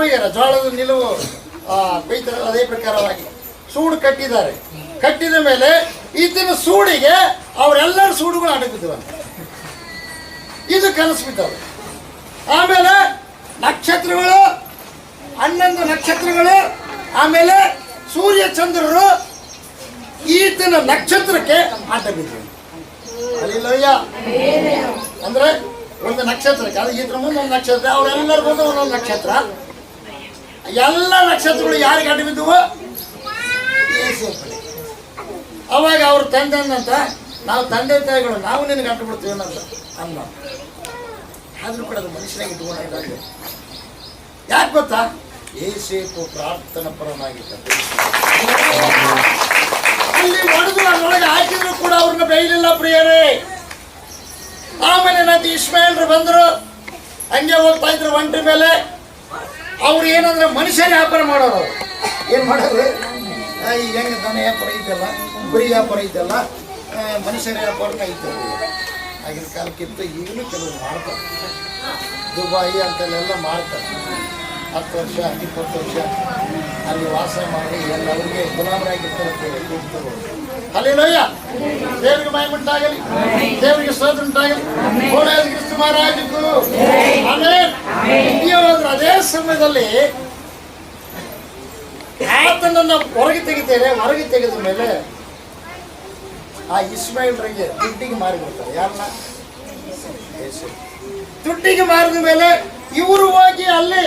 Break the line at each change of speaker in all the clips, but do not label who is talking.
ಕೊಯ್ಯಾರ ಜೋಳದ ನಿಲುವು ಆ, ಕೊಯ್ತಾರಲ್ಲ ಅದೇ ಪ್ರಕಾರವಾಗಿ ಸೂಡು ಕಟ್ಟಿದ್ದಾರೆ. ಕಟ್ಟಿದ ಮೇಲೆ ಈತನ ಸೂಡಿಗೆ ಅವರೆಲ್ಲರ ಸೂಡುಗಳು ಅಡಗಿದ್ವಂತೆ ಇದು ಕನಸು ಬಿದ್ದವು ಆಮೇಲೆ ನಕ್ಷತ್ರಗಳು ಹನ್ನೊಂದು ನಕ್ಷತ್ರಗಳು ಆಮೇಲೆ ಸೂರ್ಯ ಚಂದ್ರರು ಈತನ ನಕ್ಷತ್ರಕ್ಕೆ ಆಟ ಬಿದ್ದರು ಅಲ್ಲಿಲ್ಲಯ್ಯ. ಅಂದ್ರೆ ಒಂದು ನಕ್ಷತ್ರಕ್ಕೆ ಅದು ಈತನ ಮುಂದೆ ಒಂದು ನಕ್ಷತ್ರ ಅವರೆಲ್ಲರ ಮುಂದೆ ಒಂದೊಂದು ನಕ್ಷತ್ರ. ಎಲ್ಲ ನಕ್ಷತ್ರಗಳು ಯಾರಿಗೆ ಅಡ್ಡ ಬಿದ್ದವು? ಅವಾಗ ಅವ್ರ ತಂದೆ ಅಂತ ನಾವು ತಂದೆ ತಾಯಿಗಳು, ನಾವು ನಿನಗೆ ಅಡ್ಡ ಬಿಡ್ತೀವಿ ಅನ್ನೋದು ಅನ್ನ ಆದ್ರೂ ಕೂಡ ಅದು ಮನುಷ್ಯನಾಗಿ ಇಟ್ಕೊಂಡಿದ್ದಾರೆ ಯಾಕೆ ಗೊತ್ತಾ? ಏಸೇಪು ಪ್ರಾರ್ಥನಾ ಪರನಾಗಿದ್ದ ಅಲ್ಲಿ ಹೊಡೆದು ಹಾಕಿದ್ರು ಕೂಡ ಅವ್ರನ್ನ ಬೈಲಿಲ್ಲ ಪ್ರಿಯರೇ. ಆಮೇಲೆ ನಂತ ಇಸ್ಮಾಯಿಲ್ರು ಬಂದರು. ಹಂಗೆ ಹೋಗ್ತಾ ಇದ್ರು ಒಂಟಿ ಮೇಲೆ. ಅವ್ರು ಏನಂದ್ರೆ ಮನುಷ್ಯರ ವ್ಯಾಪಾರ ಮಾಡೋರು. ಅವ್ರು ಏನು ಮಾಡೋದು? ಈಗ ಹೆಂಗೆ ದನ ವ್ಯಾಪಾರ ಐತಲ್ಲ ಕುರಿ ವ್ಯಾಪಾರ ಐತಲ್ಲ ಮನುಷ್ಯರ ವ್ಯಾಪಾರನ ಐತೆ. ಆಗಿನ ಕಾಲಕ್ಕಿಂತ ಈಗಲೂ ಕೆಲವರು ಮಾಡ್ತಾರೆ. ದುಬಾಯಿ ಅಂತಲ್ಲೆಲ್ಲ ಮಾಡ್ತಾರೆ. ಹತ್ತು ವರ್ಷ ಇಪ್ಪತ್ತು ವರ್ಷ ಅಲ್ಲಿ ವಾಸ ಮಾಡಿ ಎಲ್ಲ ಅವರಿಗೆ ಗುಲಾಮರಾಗಿರ್ತಾರೆ ಅಲ್ಲಿ ಲೋಯ್ಯ ದೇವರಿಗೆ ಉಂಟಾಗಲಿ ದೇವರಿಗೆ ಸೋದ್ರ ಉಂಟಾಗಲಿ. ಅದೇ ಸಮಯದಲ್ಲಿ ಆತನನ್ನ ಹೊರಗೆ ತೆಗಿತೇನೆ, ಹೊರಗೆ ತೆಗೆದ ಮೇಲೆ ಆ ಇಸ್ಮಾಯಿಲ್ರಿಗೆ ದುಡ್ಡಿಗೆ ಮಾರಿಬಿಡ್ತಾರೆ ಯಾರನ್ನ? ಯೇಸು. ದುಡ್ಡಿಗೆ ಮಾರಿದ ಮೇಲೆ ಇವರು ಹೋಗಿ ಅಲ್ಲಿ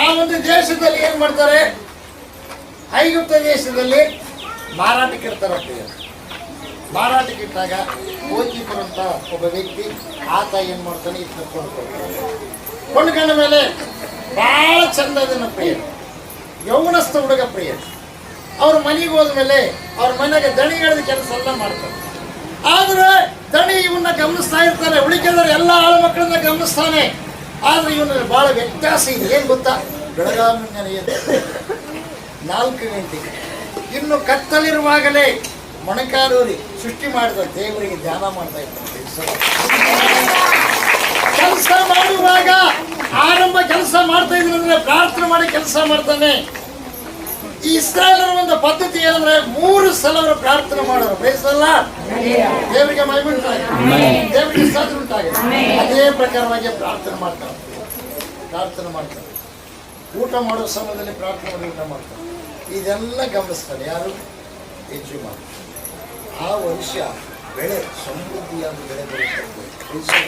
ಆ ಒಂದು ದೇಶದಲ್ಲಿ ಏನ್ ಮಾಡ್ತಾರೆ? ಐಗುಪ್ತ ದೇಶದಲ್ಲಿ ಮಾರಾಟಕ್ಕೆ ಇರ್ತಾರಂತೆ ಮಾರಾಟಕ್ಕೆ ಇಟ್ಟಾಗ ಓದ್ಲಿಕ್ಕೆ ಅಂತ ಒಬ್ಬ ವ್ಯಕ್ತಿ ಆತ ಏನ್ ಮಾಡ್ತಾನೆ ಇದನ್ನ ಕೊಂಡ್ಕೊಳ್ತಾನೆ ಕೊಂಡ್ಕೊಂಡ ಮೇಲೆ ಬಹಳ ಚಂದ ಅದನ್ನ ಪ್ರಿಯ. ಯೌವನಸ್ಥ ಹುಡುಗ ಪ್ರಿಯ. ಅವ್ರ ಮನೆಗೆ ಹೋದ್ಮೇಲೆ ಅವ್ರ ಮನೆಗೆ ದಣಿಗಳದ ಕೆಲಸ ಎಲ್ಲ ಮಾಡ್ತಾರೆ ಆದ್ರೆ ದಣಿ ಇವನ್ನ ಗಮನಿಸ್ತಾ ಇರ್ತಾನೆ. ಉಳಿಕೆದರ ಎಲ್ಲ ಆಳು ಮಕ್ಕಳನ್ನ ಗಮನಿಸ್ತಾನೆ. ಆದ್ರೆ ಇವನ ಬಹಳ ವ್ಯತ್ಯಾಸ ಇದೆ. ಏನ್ ಗೊತ್ತಾ? ಬೆಳಗಾವಿ ನಾಲ್ಕು ಗಂಟೆಗೆ ಇನ್ನು ಕತ್ತಲಿರುವಾಗಲೇ ಮೊಣಕಾಲೂರಿ ಸೃಷ್ಟಿ ಮಾಡಿದ ದೇವರಿಗೆ ಧ್ಯಾನ ಮಾಡ್ತಾ ಕೆಲಸ ಮಾಡುವಾಗ ಆರಂಭ ಕೆಲಸ ಮಾಡ್ತಾ ಇದ್ರೆ ಪ್ರಾರ್ಥನೆ ಮಾಡಿ ಕೆಲಸ ಮಾಡ್ತಾನೆ. ಈ ಇಸ್ರಾಯೇಲರ ಒಂದು ಪದ್ಧತಿ ಏನಂದ್ರೆ ಮೂರು ಸಲ ಅವರು ಪ್ರಾರ್ಥನೆ ಮಾಡೋರು. ಬಯಸಲ್ಲ? ದೇವರಿಗೆ ಮೈಮುಂಟಾಗಿ ದೇವರಿಗೆ ಸಾಧನೆ ಉಂಟಾಗಿದೆ. ಅದೇ ಪ್ರಕಾರವಾಗಿ ಪ್ರಾರ್ಥನೆ ಮಾಡ್ತಾರೆ. ಪ್ರಾರ್ಥನೆ ಮಾಡ್ತಾರೆ. ಊಟ ಮಾಡೋ ಸಮಯದಲ್ಲಿ ಪ್ರಾರ್ಥನೆ ಮಾಡಿ ಊಟ ಮಾಡ್ತಾರೆ. ಇದೆಲ್ಲ ಗಮನಿಸ್ತಾರೆ ಯಾರು? ಯಜಮಾನ ಆ ವರ್ಷ ಬೆಳೆ ಸಮೃದ್ಧಿಯಾಗಿ ಬೆಳೆ ಬರುತ್ತೆ